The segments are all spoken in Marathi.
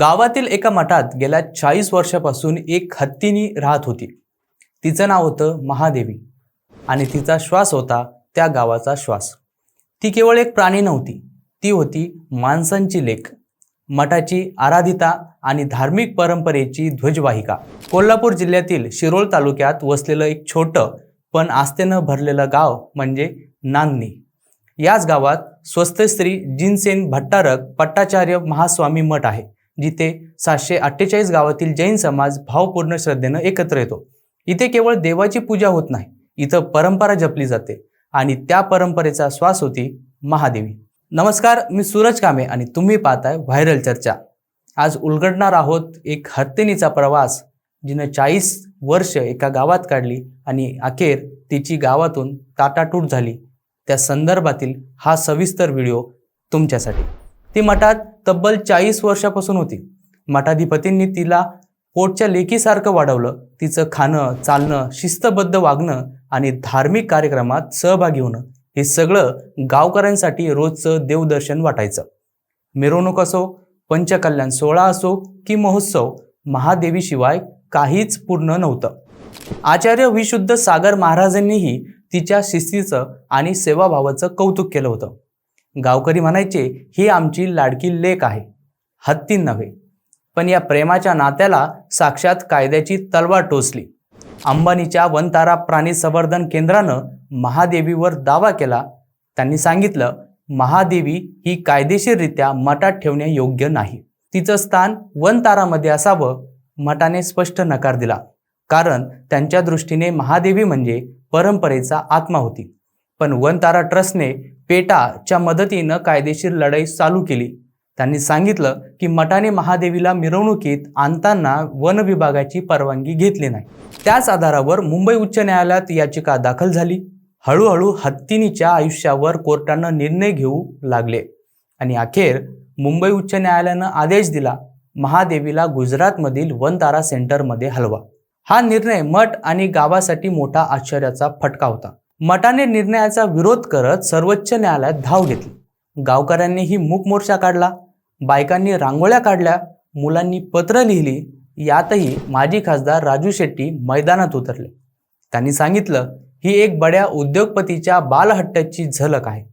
गावातील एका मठात गेल्या चाळीस वर्षापासून एक हत्तीनी राहत होती. तिचं नाव होतं महादेवी आणि तिचा श्वास होता त्या गावाचा श्वास. ती केवळ एक प्राणी नव्हती ती होती माणसांची लेख मठाची आराधिता आणि धार्मिक परंपरेची ध्वजवाहिका. कोल्हापूर जिल्ह्यातील शिरोळ तालुक्यात वसलेलं एक छोटं पण आस्थेनं भरलेलं गाव म्हणजे नांदणी. याच गावात स्वस्त स्त्री जिनसेन भट्टारक पट्टाचार्य महास्वामी मठ आहे. जिथे सातशे अठ्ठेचाळीस गावातील जैन समाज भावपूर्ण श्रद्धेनं एकत्र येतो. इथे केवळ देवाची पूजा होत नाही इथं परंपरा जपली जाते आणि त्या परंपरेचा श्वास होती महादेवी. नमस्कार मी सूरज कामे आणि तुम्ही पाहताय व्हायरल चर्चा. आज उलगडणार आहोत एक हत्तीनीचा प्रवास जिनं चाळीस वर्ष एका गावात काढली आणि अखेर तिची गावातून ताटाटूट झाली. त्या संदर्भातील हा सविस्तर व्हिडिओ तुमच्यासाठी. ती मठात तब्बल चाळीस वर्षापासून होती. मठाधिपतींनी तिला पोटच्या लेकीसारखं वाढवलं. तिचं खाणं चालणं शिस्तबद्ध वागणं आणि धार्मिक कार्यक्रमात सहभागी होणं हे सगळं गावकऱ्यांसाठी रोजचं देवदर्शन वाटायचं. मिरवणूक असो पंचकल्याण सोहळा असो की महोत्सव महादेवीशिवाय काहीच पूर्ण नव्हतं. आचार्य विशुद्ध सागर महाराजांनीही तिच्या शिस्तीचं आणि सेवाभावाचं कौतुक केलं होतं. गावकरी म्हणायचे ही आमची लाडकी लेक आहे हत्ती नव्हे. पण या प्रेमाच्या नात्याला साक्षात कायद्याची तलवार टोचली. अंबानीच्या वनतारा प्राणी संवर्धन केंद्रानं महादेवीवर दावा केला. त्यांनी सांगितलं महादेवी ही कायदेशीररित्या मठात ठेवणे योग्य नाही. तिचं स्थान वनतारामध्ये असावं. मठाने स्पष्ट नकार दिला. कारण त्यांच्या दृष्टीने महादेवी म्हणजे परंपरेचा आत्मा होती. पण वनतारा ट्रस्टने पेटाच्या मदतीनं कायदेशीर लढाई चालू केली. त्यांनी सांगितलं की मठाने महादेवीला मिरवणुकीत आणताना वन विभागाची परवानगी घेतली नाही. त्याच आधारावर मुंबई उच्च न्यायालयात याचिका दाखल झाली. हळूहळू हत्तीनीच्या आयुष्यावर कोर्टानं निर्णय घेऊ लागले. आणि अखेर मुंबई उच्च न्यायालयानं आदेश दिला महादेवीला गुजरातमधील वनतारा सेंटरमध्ये हलवा. हा निर्णय मठ आणि गावासाठी मोठा आश्चर्याचा फटका होता. मटाने निर्णयाचा विरोध करत सर्वोच्च न्यायालयात धाव घेतली. गावकऱ्यांनीही मूक मोर्चा काढला बायकांनी रांगोळ्या काढल्या मुलांनी पत्र लिहिली यातही माजी खासदार राजू शेट्टी मैदानात उतरले. त्यांनी सांगितलं ही एक बड्या उद्योगपतीच्या बालहट्टाची झलक आहे.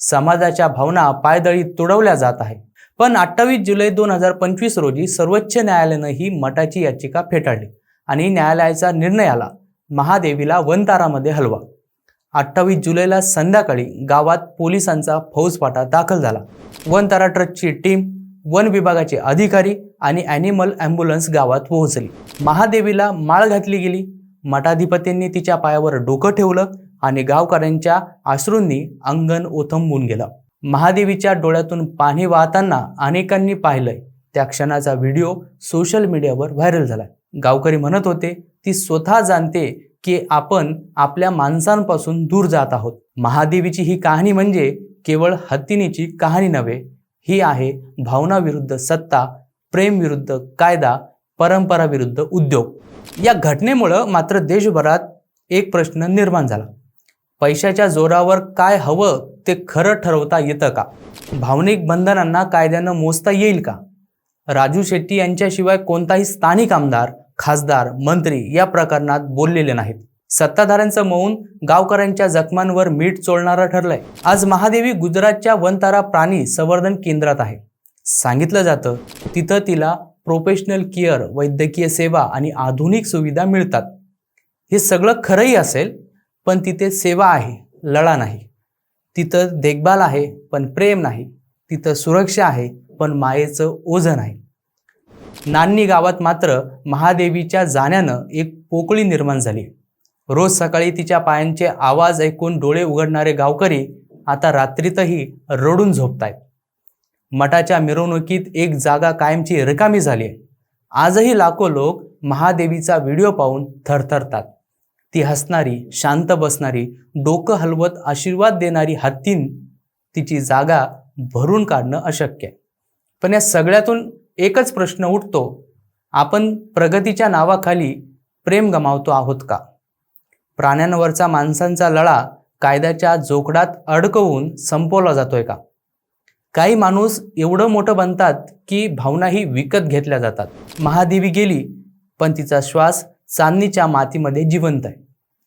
समाजाच्या भावना पायदळी तुडवल्या जात आहे. पण अठ्ठावीस जुलै दोन हजार पंचवीस रोजी सर्वोच्च न्यायालयानं ही मठाची याचिका फेटाळली आणि न्यायालयाचा निर्णय आला. महादेवीला वनतारामध्ये हलवा. अठ्ठावीस जुलैला संध्याकाळी गावात पोलिसांचा फौजफाटा दाखल झाला. वनतारा ट्रस्टची टीम वन विभागाचे अधिकारी आणि ॲनिमल ॲम्ब्युलन्स गावात पोहोचली. महादेवीला माळ घातली गेली. मठाधिपतींनी तिच्या पायावर डोकं ठेवलं आणि गावकऱ्यांच्या अश्रूंनी अंगण ओथंबून गेलं. महादेवीच्या डोळ्यातून पाणी वाहताना अनेकांनी पाहिलंय. त्या क्षणाचा व्हिडिओ सोशल मीडियावर व्हायरल झाला गावकरी म्हणत होते ती स्वतः जाणते की आपण आपल्या माणसांपासून दूर जात आहोत. महादेवीची ही कहाणी म्हणजे केवळ हत्तीनीची कहाणी नव्हे ही आहे भावना विरुद्ध सत्ता प्रेम विरुद्ध कायदा परंपरा विरुद्ध उद्योग. या घटनेमुळं मात्र देशभरात एक प्रश्न निर्माण झाला. पैशाच्या जोरावर काय हवं ते खरं ठरवता येतं का? भावनिक बंधनांना कायद्यानं मोजता येईल का? राजू शेट्टी यांच्याशिवाय कोणताही स्थानिक आमदार खासदार मंत्री या प्रकरणात बोललेले नाहीत. सत्ताधाऱ्यांचं मौन गावकऱ्यांच्या जखमांवर मीठ चोळणारं ठरलंय. आज महादेवी गुजरातच्या वनतारा प्राणी संवर्धन केंद्रात आहे. सांगितलं जातं तिथं तिला प्रोफेशनल केअर वैद्यकीय सेवा आणि आधुनिक सुविधा मिळतात. हे सगळं खरंही असेल पण तिथे सेवा आहे लढा नाही. तिथं देखभाल आहे पण प्रेम नाही. तिथं सुरक्षा आहे पण मायेचं ओझं नाही. नान्नी गावात मात्र महादेवीच्या जाण्यानं एक पोकळी निर्माण झाली. रोज सकाळी तिच्या पायांचे आवाज ऐकून डोळे उघडणारे गावकरी आता रात्रीतही रडून झोपतायत. मठाच्या मिरवणुकीत एक जागा कायमची रिकामी झाली आहे. आजही लाखो लोक महादेवीचा व्हिडिओ पाहून थरथरतात. ती हसणारी शांत बसणारी डोकं हलवत आशीर्वाद देणारी हत्तीन तिची जागा भरून काढणं अशक्य आहे. पण या सगळ्यातून एकच प्रश्न उठतो आपण प्रगतीच्या नावाखाली प्रेम गमावतो आहोत का? प्राण्यांवरचा माणसांचा लळा कायद्याच्या जोखडात अडकवून संपवला जातोय का? काही माणूस एवढं मोठं बनतात की भावनाही विकत घेतल्या जातात. महादेवी गेली पण तिचा श्वास चांदणीच्या मातीमध्ये जिवंत आहे.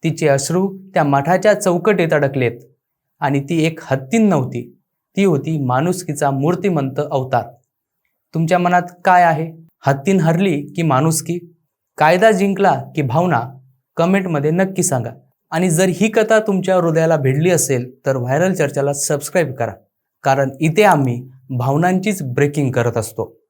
तिचे अश्रू त्या मठाच्या चौकटीत अडकलेत आणि ती एक हत्तीन नव्हती ती होती माणुसकीचा मूर्तिमंत अवतार. तुमच्या मनात काय आहे? हत्तीन हरली की माणुसकी कायदा जिंकला की भावना? कमेंटमध्ये नक्की सांगा. आणि जर ही कथा तुमच्या हृदयाला भिडली असेल तर व्हायरल चर्चाला सबस्क्राईब करा. कारण इथे आम्ही भावनांचीच ब्रेकिंग करत असतो.